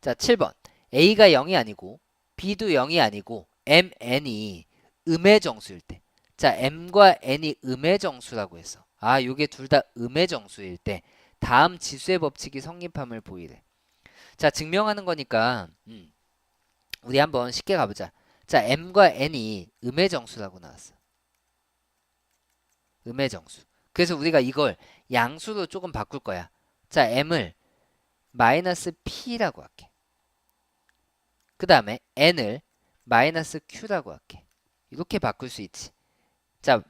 자, 7번. A가 0이 아니고 B도 0이 아니고 M, N이 음의 정수일 때. 자, M과 N이 음의 정수라고 했어. 아, 요게 둘 다 음의 정수일 때 다음 지수의 법칙이 성립함을 보이래. 자, 증명하는 거니까 음, 우리 한번 쉽게 가보자. 자, M과 N이 음의 정수라고 나왔어. 음의 정수. 그래서 우리가 이걸 양수로 조금 바꿀 거야. 자, M을 마이너스 P라고 할게. 그 다음에 N을 마이너스 Q라고 할게. 이렇게 바꿀 수 있지. 자,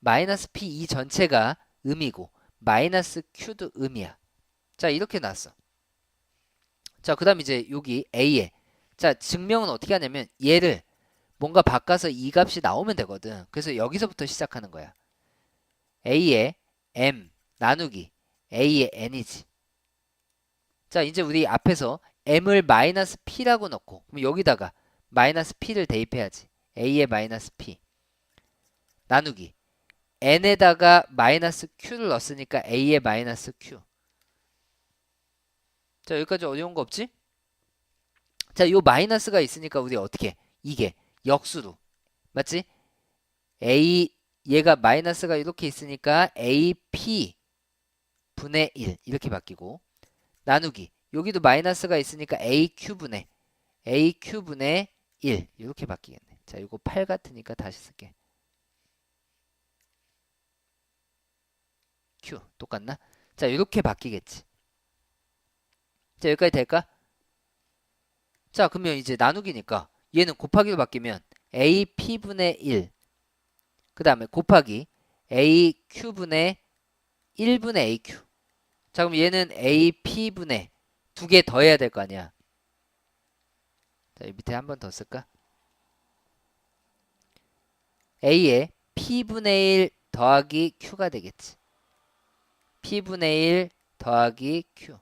마이너스 P 이 전체가 음이고 마이너스 Q도 음이야. 자, 이렇게 나왔어. 자, 그 다음 이제 여기 A에 자, 증명은 어떻게 하냐면 얘를 뭔가 바꿔서 이 값이 나오면 되거든. 그래서 여기서부터 시작하는 거야. A의 M 나누기 A의 N이지. 자, 이제 우리 앞에서 M을 마이너스 P라고 넣고 그럼 여기다가 마이너스 P를 대입해야지. A의 마이너스 P 나누기 N에다가 마이너스 Q를 넣었으니까 A의 마이너스 Q 자, 여기까지 어려운 거 없지? 자, 요 마이너스가 있으니까 우리 어떻게 해? 이게 역수로 맞지? A 얘가 마이너스가 이렇게 있으니까 AP 분의 1 이렇게 바뀌고 나누기 여기도 마이너스가 있으니까 AQ분의 AQ분의 1 이렇게 바뀌겠네. 자, 이거 8 같으니까 다시 쓸게. Q 똑같나? 자, 이렇게 바뀌겠지. 자, 여기까지 될까? 자, 그러면 이제 나누기니까 얘는 곱하기로 바뀌면 AP분의 1. 그 다음에 곱하기 AQ분의 1분의 AQ. 자, 그럼 얘는 AP분의 두 개 더 해야 될 거 아니야. 자, 이 밑에 한 번 더 쓸까? A에 P분의 1 더하기 Q가 되겠지. P분의 1 더하기 Q.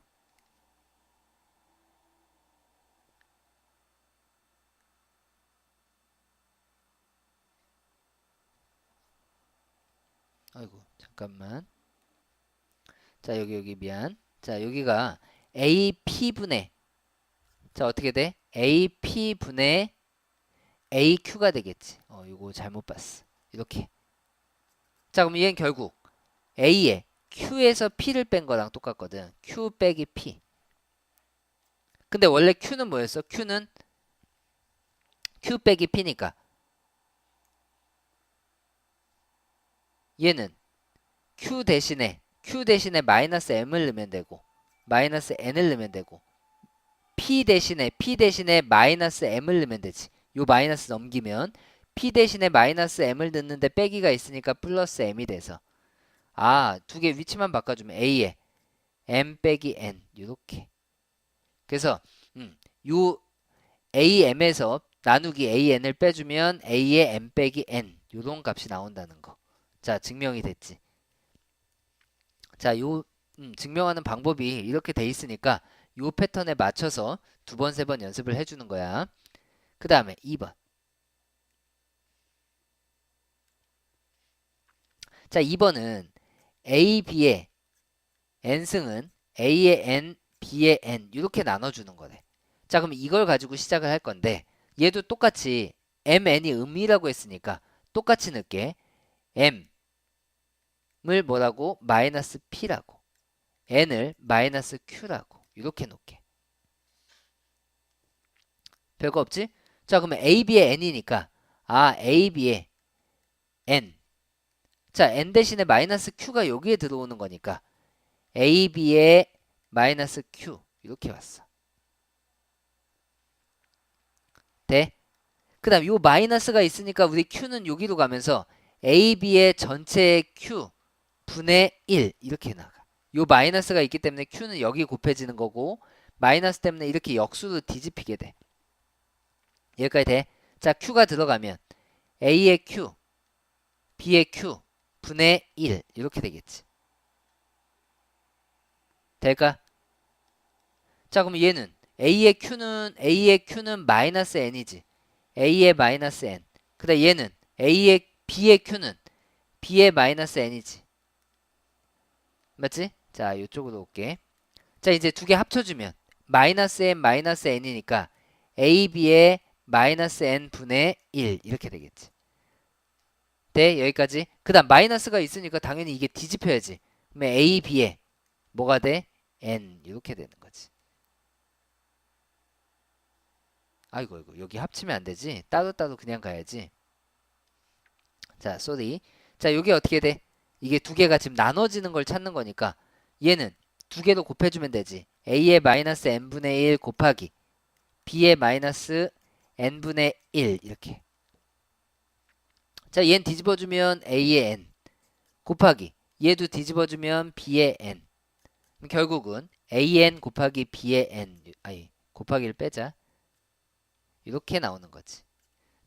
아이고 잠깐만 자 여기 여기 미안 자 여기가 AP분의 자 어떻게 돼? AP분의 AQ가 되겠지. 어 이거 잘못 봤어. 이렇게. 자 그럼 얘는 결국 A에 Q에서 P를 뺀 거랑 똑같거든. Q 빼기 P. 근데 원래 Q는 뭐였어? Q는 Q 빼기 P니까. 얘는 q 대신에 q 대신에 마이너스 m을 넣으면 되고 마이너스 n을 넣으면 되고 p 대신에 p 대신에 마이너스 m을 넣으면 되지. 요 마이너스 넘기면 p 대신에 마이너스 m을 넣는데 빼기가 있으니까 플러스 m이 돼서 아 두 개 위치만 바꿔주면 a에 m 빼기 n 요렇게 그래서 음, 요 am에서 나누기 an을 빼주면 a의 m 빼기 n 요런 값이 나온다는 거. 자, 증명이 됐지. 자, 요 음, 증명하는 방법이 이렇게 돼 있으니까 요 패턴에 맞춰서 두 번, 세 번 연습을 해주는 거야. 그 다음에 2번. 자, 2번은 A, B의 N승은 A의 N, B의 N 이렇게 나눠주는 거네. 자, 그럼 이걸 가지고 시작을 할 건데 얘도 똑같이 M, N이 음이라고 했으니까 똑같이 넣을게. M 을 뭐라고? 마이너스 P라고 N을 마이너스 Q라고 이렇게 놓게 별거 없지? 자 그러면 AB의 N이니까 아 AB의 N 자 N 대신에 마이너스 Q가 여기에 들어오는 거니까 AB의 마이너스 Q 이렇게 왔어 돼? 그 다음 요 마이너스가 있으니까 우리 Q는 여기로 가면서 AB의 전체 Q 분의 1 이렇게 나가. 요 마이너스가 있기 때문에 Q는 여기 곱해지는 거고 마이너스 때문에 이렇게 역수로 뒤집히게 돼. 여기까지 돼. 자, Q가 들어가면 A의 Q, B의 Q 분의 1 이렇게 되겠지. 될까? 자, 그럼 얘는 A의 Q는 A의 Q는 마이너스 n이지. A의 마이너스 n. 그다음 얘는 A의 B의 Q는 B의 마이너스 n이지. 맞지? 자, 이쪽으로 올게. 자, 이제 두 개 합쳐주면 마이너스 n 마이너스 n이니까 ab의 마이너스 n 분의 1 이렇게 되겠지. 네, 여기까지. 그 다음 마이너스가 있으니까 당연히 이게 뒤집혀야지. 그러면 a, b에 뭐가 돼? n 이렇게 되는 거지. 아이고 이거 여기 합치면 안 되지. 따로 따로 그냥 가야지. 자, 쏘리. 자, 여기 어떻게 돼? 이게 두 개가 지금 나눠지는 걸 찾는 거니까 얘는 두 개로 곱해주면 되지. a의 마이너스 n분의 1 곱하기 b의 마이너스 n분의 1 이렇게. 자, 얘는 뒤집어주면 a의 n 곱하기 얘도 뒤집어주면 b의 n. 결국은 an 곱하기 b의 n 아니 곱하기를 빼자. 이렇게 나오는 거지.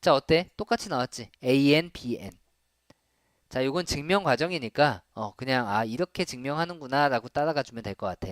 자, 어때? 똑같이 나왔지? an, bn. 자, 이건 증명 과정이니까 어 그냥 아 이렇게 증명하는구나 라고 따라가 주면 될 것 같아.